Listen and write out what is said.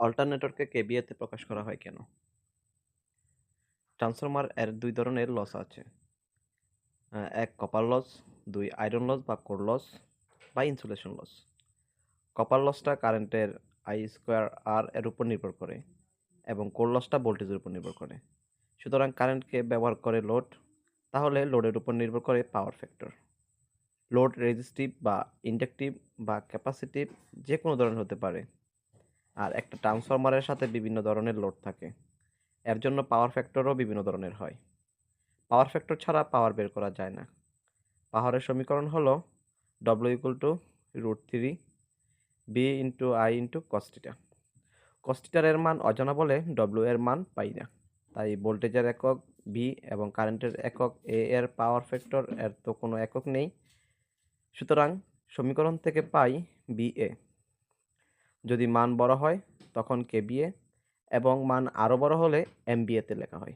অল্টারনেটরকে কেবিএতে প্রকাশ করা হয় কেন? ট্রান্সফরমার এর দুই ধরনের লস আছে। এক কপার লস দুই আয়রন লস বা কোর লস বা ইনসুলেশন লস কপার লসটা কারেন্টের আই স্কোয়ার আর এর উপর নির্ভর করে এবং কোর লসটা ভোল্টেজের উপর নির্ভর করে। সুতরাং কারেন্টকে ব্যবহার করে লোড তাহলে লোডের উপর নির্ভর করে পাওয়ার ফ্যাক্টর লোড রেজিস্টিভ বা ইন্ডাকটিভ বা ক্যাপাসিটিভ যে কোনো ধরনের হতে পারে। আর একটা ট্রান্সফরমারের সাথে বিভিন্ন ধরনের লোড থাকে। এর জন্য পাওয়ার ফ্যাক্টরও বিভিন্ন ধরনের হয়। পাওয়ার ফ্যাক্টর ছাড়া পাওয়ার বের করা যায় না। পাওয়ারের সমীকরণ হলো W equal to root three V into I into cos theta কস্টিটার এর মান অজানা বলে ডব্লিউ এর মান পাই না। তাই ভোল্টেজের একক ভি এবং কারেন্টের একক এ এর পাওয়ার ফ্যাক্টর এর তো কোনো একক নেই। সুতরাং সমীকরণ থেকে পাই বি এ যদি মান বড় হয় তখন কেবিএ এবং মান আরও বড় হলে এমবিএতে লেখা হয়।